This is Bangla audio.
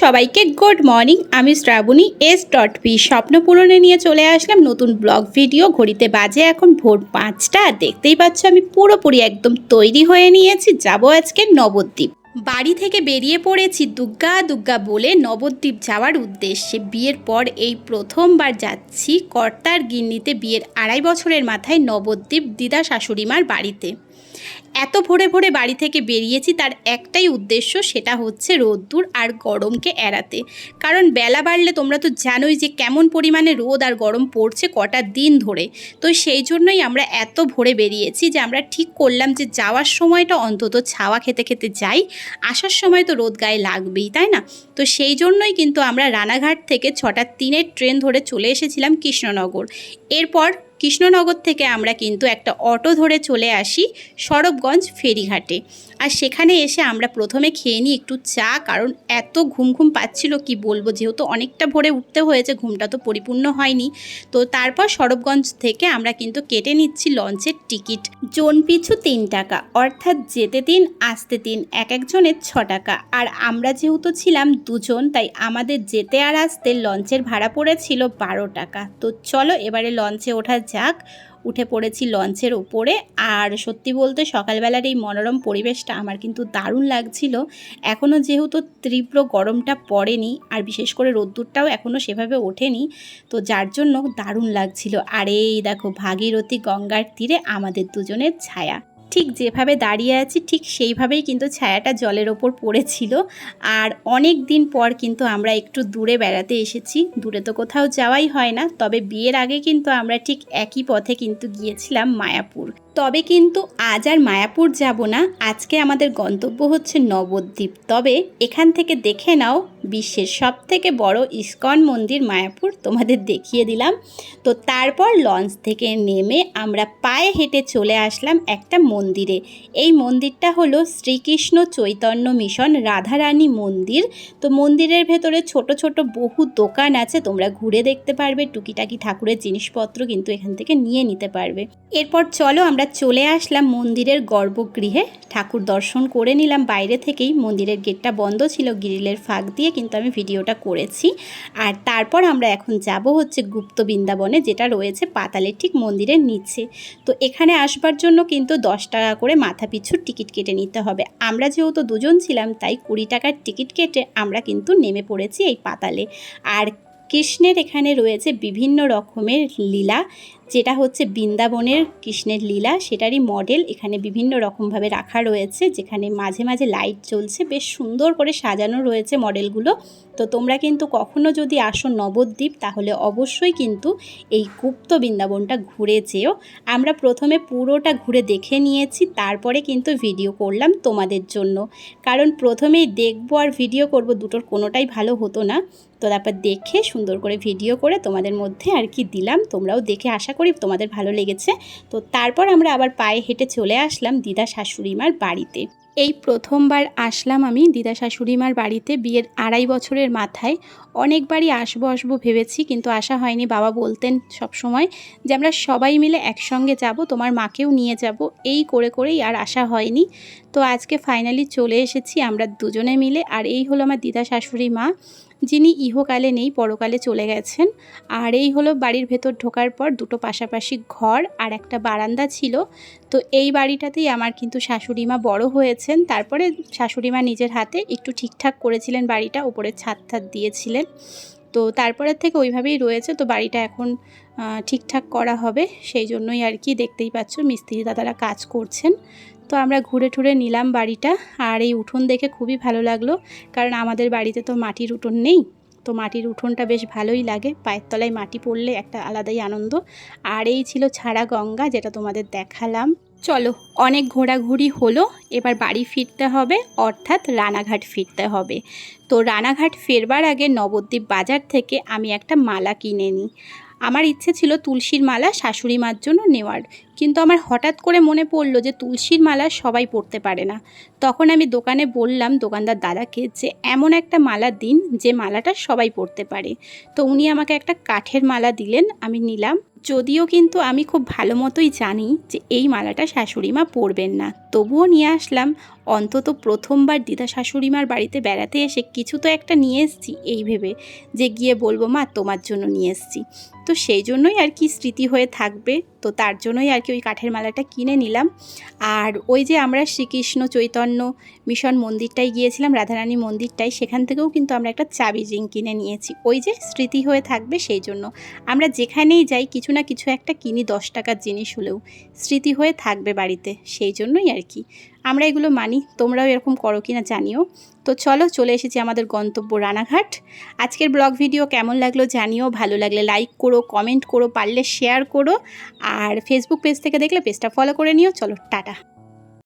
সবাইকে গুড মর্নিং, আমি শ্রাবণী এস ডট পি স্বপ্ন পূরণে নিয়ে চলে আসলাম নতুন ব্লগ ভিডিও। ঘড়িতে বাজে এখন ভোর পাঁচটা। দেখতেই পাচ্ছ আমি পুরোপুরি একদম তৈরি হয়ে নিয়েছি। যাব আজকে নবদ্বীপ। বাড়ি থেকে বেরিয়ে পড়েছি দুগ্গা দুগ্গা বলে নবদ্বীপ যাওয়ার উদ্দেশ্যে। বিয়ের পর এই প্রথমবার যাচ্ছি কর্তার গিন্নিতে বিয়ের আড়াই বছরের মাথায় নবদ্বীপ দিদা শাশুড়িমার বাড়িতে। এত ভোরে ভোরে বাড়ি থেকে বেরিয়েছি, তার একটাই উদ্দেশ্য সেটা হচ্ছে রোদ্দুর আর গরমকে এড়াতে। কারণ বেলা বাড়লে তোমরা তো জানোই যে কেমন পরিমাণে রোদ আর গরম পড়ছে কটা দিন ধরে। তো সেই জন্যই আমরা এত ভোরে বেরিয়েছি যে আমরা ঠিক করলাম যে যাওয়ার সময়টা অন্তত ছাওয়া খেতে খেতে যাই। আসার সময় তো রোদ গায়ে লাগবেই, তাই না? তো সেই জন্যই কিন্তু আমরা রানাঘাট থেকে ছটা তিনের ট্রেন ধরে চলে এসেছিলাম কৃষ্ণনগর। এরপর কৃষ্ণনগর থেকে আমরা কিন্তু একটা অটো ধরে চলে আসি সরবগঞ্জ ফেরিঘাটে। আর সেখানে এসে আমরা প্রথমে খেয়ে নিই একটু চা, কারণ এত ঘুম ঘুম পাচ্ছিল, কি বলব? যেহেতু অনেকটা ভোরে উঠতে হয়েছে, ঘুমটা তো পরিপূর্ণ হয়নি। তো তারপর সরবগঞ্জ থেকে আমরা কিন্তু কেটে নিচ্ছি লঞ্চের টিকিট। জন পিছু তিন টাকা, অর্থাৎ যেতে তিন, আসতে তিন, এক একজনের ছ টাকা। আর আমরা যেহেতু ছিলাম দুজন, তাই আমাদের যেতে আর আসতে লঞ্চের ভাড়া পড়েছিল বারো টাকা। তো চলো এবারে লঞ্চে ওঠা যাক। উঠে পড়েছি লঞ্চের ওপরে আর সত্যি বলতে সকালবেলার এই মনোরম পরিবেশটা আমার কিন্তু দারুণ লাগছিল। এখনও যেহেতু তীব্র গরমটা পড়েনি, আর বিশেষ করে রোদ্দুরটাও এখনও সেভাবে ওঠেনি, তো যার জন্য দারুণ লাগছিল। আর এই দেখো ভাগীরথী গঙ্গার তীরে আমাদের দুজনের ছায়া। ঠিক যেভাবে দাঁড়িয়ে আছি, ঠিক সেইভাবেই কিন্তু ছায়াটা জলের ওপর পড়েছিল। আর অনেক দিন পর কিন্তু আমরা একটু দূরে বেড়াতে এসেছি। দূরে তো কোথাও যাওয়াই হয় না, তবে বিয়ের আগে কিন্তু আমরা ঠিক একই পথে কিন্তু গিয়েছিলাম মায়াপুর। তবে কিন্তু আজ আর মায়াপুর যাব না, আজকে আমাদের গন্তব্য হচ্ছে নবদ্বীপ। তবে এখান থেকে দেখে নাও বিশ্বের সব থেকে বড় ইস্কন মন্দির মায়াপুর তোমাদের দেখিয়ে দিলাম। তো তারপর লঞ্চ থেকে নেমে আমরা পায়ে হেঁটে চলে আসলাম একটা মন্দিরে। এই মন্দিরটা হলো শ্রীকৃষ্ণ চৈতন্য মিশন রাধারানী মন্দির। তো মন্দিরের ভেতরে ছোট ছোট বহু দোকান আছে, তোমরা ঘুরে দেখতে পারবে, টুকিটাকি ঠাকুরের জিনিসপত্র কিন্তু এখান থেকে নিয়ে নিতে পারবে। এরপর চলো আমরা চলে আসলাম মন্দিরের গর্ভগৃহে। ঠাকুর দর্শন করে নিলাম, বাইরে থেকেই মন্দিরের গেটটা বন্ধ ছিল, গ্রিলের ফাঁক দিয়ে কিন্তু আমি ভিডিওটা করেছি। আর তারপর আমরা এখন যাব হচ্ছে গুপ্ত বৃন্দাবনে যেটা রয়েছে পাতালের ঠিক মন্দিরের নিচে। তো এখানে আসবার জন্য কিন্তু দশ টাকা করে মাথা পিছু টিকিট কেটে নিতে হবে। আমরা যেহেতু দুজন ছিলাম, তাই কুড়ি টাকার টিকিট কেটে আমরা কিন্তু নেমে পড়েছি এই পাতালে। আর কৃষ্ণের এখানে রয়েছে বিভিন্ন রকমের লীলা। যেটা হচ্ছে বৃন্দাবনের কৃষ্ণের লীলা, সেটারই মডেল এখানে বিভিন্ন রকমভাবে রাখা রয়েছে, যেখানে মাঝে মাঝে লাইট জ্বলছে, বেশ সুন্দর করে সাজানো রয়েছে মডেলগুলো তো তোমরা কিন্তু কখনো যদি আসো নবদ্বীপ, তাহলে অবশ্যই কিন্তু এই গুপ্ত বৃন্দাবনটা ঘুরে যেও। আমরা প্রথমে পুরোটা ঘুরে দেখে নিয়েছি, তারপরে কিন্তু ভিডিও করলাম তোমাদের জন্য। কারণ প্রথমেই দেখব আর ভিডিও করব, দুটোর কোনোটাই ভালো হতো না। তো তারপর দেখে সুন্দর করে ভিডিও করে তোমাদের মধ্যে আর কি দিলাম, তোমরাও দেখে আশা করি, তোমাদের ভালো লেগেছে। তো তারপর আমরা আবার পায়ে হেঁটে চলে আসলাম দিদা শাশুড়িমার বাড়িতে। এই প্রথমবার আসলাম আমি দিদা শাশুড়িমার বাড়িতে বিয়ের আড়াই বছরের মাথায়। অনেকবারই আসব আসব ভেবেছি, কিন্তু আসা হয়নি। বাবা বলতেন সব সময় যে, আমরা সবাই মিলে একসঙ্গে যাব, তোমার মাকেও নিয়ে যাব। এই করে করেই আর আসা হয়নি। তো আজকে ফাইনালি চলে এসেছি আমরা দুজনে মিলে। আর এই হলো আমার দিদা শাশুড়ি মা যিনি ইহকালে নেই, পরকালে চলে গেছেন। আর এই হলো বাড়ির ভেতর ঢোকার পর দুটো পাশাপাশি ঘর আর একটা বারান্দা ছিল। তো এই বাড়িটাতেই আমার কিন্তু শাশুড়ি মা বড় হয়েছেন। তারপরে শাশুড়ি মা নিজের হাতে একটু ঠিকঠাক করেছিলেন বাড়িটা উপরে ছাদ ছাদ দিয়েছিলেন। তো তারপরের থেকে ওইভাবেই রয়েছে। তো বাড়িটা এখন ঠিকঠাক করা হবে। সেই জন্যই আর কি দেখতেই পাচ্ছ মিস্ত্রি দাদারা কাজ করছেন। তো আমরা ঘুরে ঠুরে নিলাম বাড়িটা আর এই উঠোন দেখে খুবই ভালো লাগল, কারণ আমাদের বাড়িতে তো মাটির উঠোন নেই, তো মাটির উঠোনটা বেশ ভালোই লাগে, পায়ের তলায় মাটি পড়লে একটা আলাদাই আনন্দ। আর এই ছিল ছাড়া গঙ্গা, যেটা তোমাদের দেখালাম। চলো, অনেক ঘোরাঘুরি হলো, এবার বাড়ি ফিরতে হবে, অর্থাৎ রানাঘাট ফিরতে হবে। তো রানাঘাট ফেরবার আগে নবদ্বীপ বাজার থেকে আমি একটা মালা কিনে নিই। আমার ইচ্ছে ছিল তুলসীর মালা শাশুড়ি মার জন্য নেওয়ার কিন্তু আমার হঠাৎ করে মনে পড়ল যে তুলসীর মালা সবাই পরতে পারে না। তখন আমি দোকানে বললাম দোকানদার দাদাকে যে এমন একটা মালা দিন যে মালাটা সবাই পরতে পারে। তো উনি আমাকে একটা কাঠের মালা দিলেন, আমি নিলাম। যদিও কিন্তু আমি খুব ভালো মতোই জানি যে এই মালাটা শাশুড়ি মা পরবেন না। তবুও নিয়ে আসলাম। অন্তত প্রথমবার দিদা শাশুড়িমার বাড়িতে বেড়াতে এসে কিছু তো একটা নিয়ে এসেছি, এই ভেবে যে গিয়ে বলব, মা, তোমার জন্য নিয়ে এসেছি। তো সেই জন্যই আর কি স্মৃতি হয়ে থাকবে। তো তার জন্যই আর কি ওই কাঠের মালাটা কিনে নিলাম। আর ওই যে আমরা শ্রীকৃষ্ণ চৈতন্য মিশন মন্দিরটাই গিয়েছিলাম, রাধারানী মন্দিরটাই সেখান থেকেও কিন্তু আমরা একটা চাবি রিং কিনে নিয়েছি। ওই যে স্মৃতি হয়ে থাকবে সেই জন্য। আমরা যেখানেই যাই, কিছু না কিছু একটা কিনি দশ টাকার জিনিস হলেও। স্মৃতি হয়ে থাকবে বাড়িতে, সেই জন্যই আর কি। আমরা এগুলো মানি, তোমরাও এরকম করো কি না জানিও। তো চলো, চলে এসেছি আমাদের গন্তব্য রানাঘাট। আজকের ব্লগ ভিডিও কেমন লাগল জানিও, ভালো লাগলে লাইক করো কমেন্ট করো, পারলে শেয়ার করো, আর ফেসবুক পেজ থেকে দেখলে পেজটা ফলো করে নিও। চলো, টাটা।